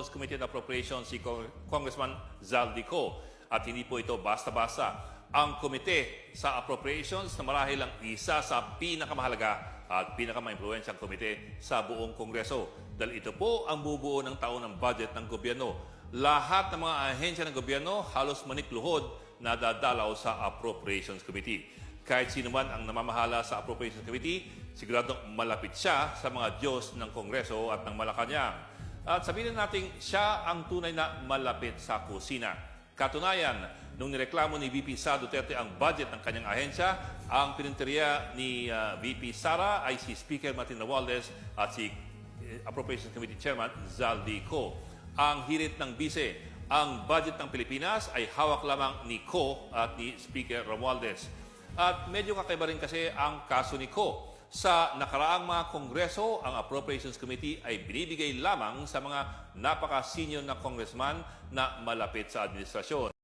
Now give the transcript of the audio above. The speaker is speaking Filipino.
House Committee on Appropriations si Cong- Congressman Zaldico. At hindi po ito basta-basta. Ang komite sa appropriations na marahil ang isa sa pinakamahalaga at pinakamaimpluwensyang komite sa buong Kongreso. Dahil ito po ang bubuo ng taon ng budget ng gobyerno. Lahat ng mga ahensya ng gobyerno halos manikluhod na dadalaw sa Appropriations Committee. Kahit sino man ang namamahala sa Appropriations Committee, siguradong malapit siya sa mga Diyos ng Kongreso at ng Malacanang. At sabihin natin, siya ang tunay na malapit sa kusina. Katunayan, nung nireklamo ni VP Sa Duterte ang budget ng kanyang ahensya, ang pininteriya ni ah, VP Sara ay si Speaker Martin Romualdez at si eh, Appropriations Committee Chairman Zaldi Co. Ang hirit ng bise, ang budget ng Pilipinas ay hawak lamang ni Co at ni Speaker Romualdez. At medyo kakaiba rin kasi ang kaso ni Co. Sa nakaraang mga kongreso, ang Appropriations Committee ay binibigay lamang sa mga napaka-senior na congressman na malapit sa administrasyon.